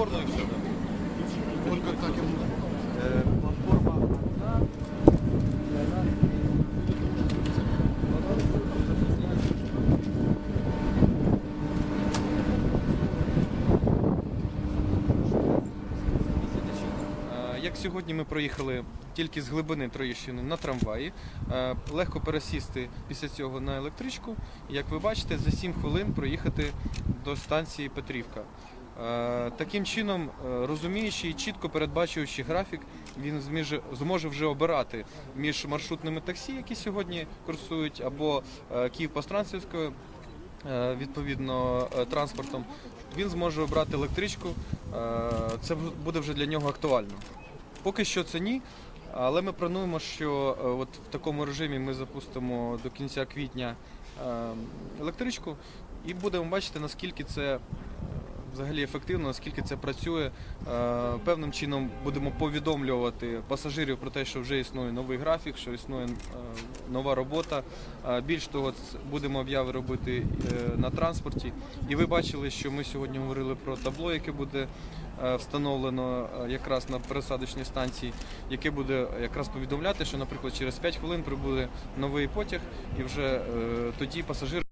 платформу і все. Только так і буде. Платформа. Е, як сьогодні ми проїхали тільки з глибини Троєщини на трамваї, е, легко пересісти після цього на електричку. Як ви бачите, за 7 хвилин проїхати до станції Петрівка. Е, Таким чином, е, розуміючи і чітко передбачуючи графік, він зможе вже обирати між маршрутними таксі, які сьогодні курсують, або е, Київ-Постранцівською, е, відповідно транспортом. Він зможе обрати електричку. Це буде вже для нього актуально. Поки що це ні. Але ми плануємо, що от в такому режимі ми запустимо до кінця квітня е, електричку і будемо бачити, наскільки це взагалі ефективно, наскільки це працює. Е, Певним чином будемо повідомлювати пасажирів про те, що вже існує новий графік, що існує е, нова робота. Е, Більш того, будемо обяви робити на транспорті. І ви бачили, що ми сьогодні говорили про табло, яке буде встановлено якраз на пересадочній станції, яке буде якраз повідомляти, що, наприклад, через 5 хвилин прибуде новий потяг, і вже тоді пасажир.